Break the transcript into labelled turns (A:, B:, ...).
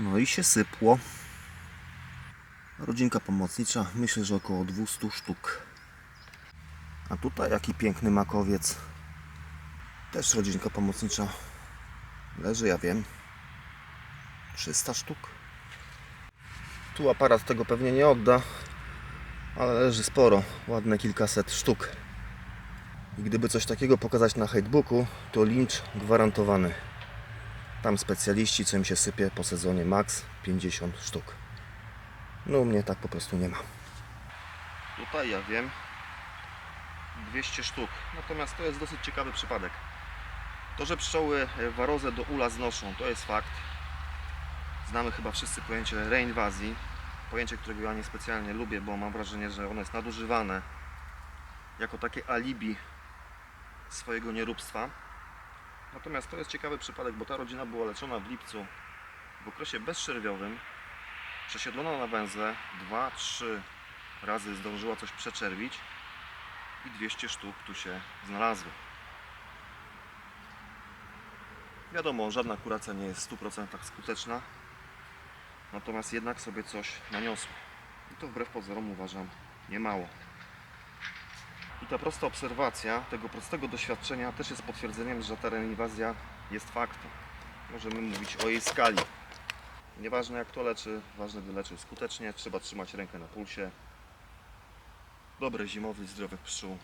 A: No i się sypło. Rodzinka pomocnicza, myślę, że około 200 sztuk. A tutaj jaki piękny makowiec. Też rodzinka pomocnicza. Leży, ja wiem. 300 sztuk. Tu aparat tego pewnie nie odda, ale leży sporo, ładne kilkaset sztuk. I gdyby coś takiego pokazać na Hatebooku, to lincz gwarantowany. Tam specjaliści, co im się sypie po sezonie max 50 sztuk. No u mnie tak po prostu nie ma. Tutaj ja wiem 200 sztuk. Natomiast to jest dosyć ciekawy przypadek. To, że pszczoły warozę do ula znoszą, to jest fakt. Znamy chyba wszyscy pojęcie reinwazji. Pojęcie, którego ja niespecjalnie lubię, bo mam wrażenie, że ono jest nadużywane jako takie alibi swojego nieróbstwa. Natomiast to jest ciekawy przypadek, bo ta rodzina była leczona w lipcu w okresie bezczerwiowym, przesiedlona na węzle, 2-3 razy zdążyła coś przeczerwić i 200 sztuk tu się znalazło. Wiadomo, żadna kuracja nie jest w 100% skuteczna, natomiast jednak sobie coś naniosło. I to wbrew pozorom uważam niemało. Ta prosta obserwacja tego prostego doświadczenia też jest potwierdzeniem, że ta reinwazja jest faktem. Możemy mówić o jej skali. Nieważne jak to leczy, ważne by leczył skutecznie, trzeba trzymać rękę na pulsie. Dobry zimowy, zdrowych pszczół.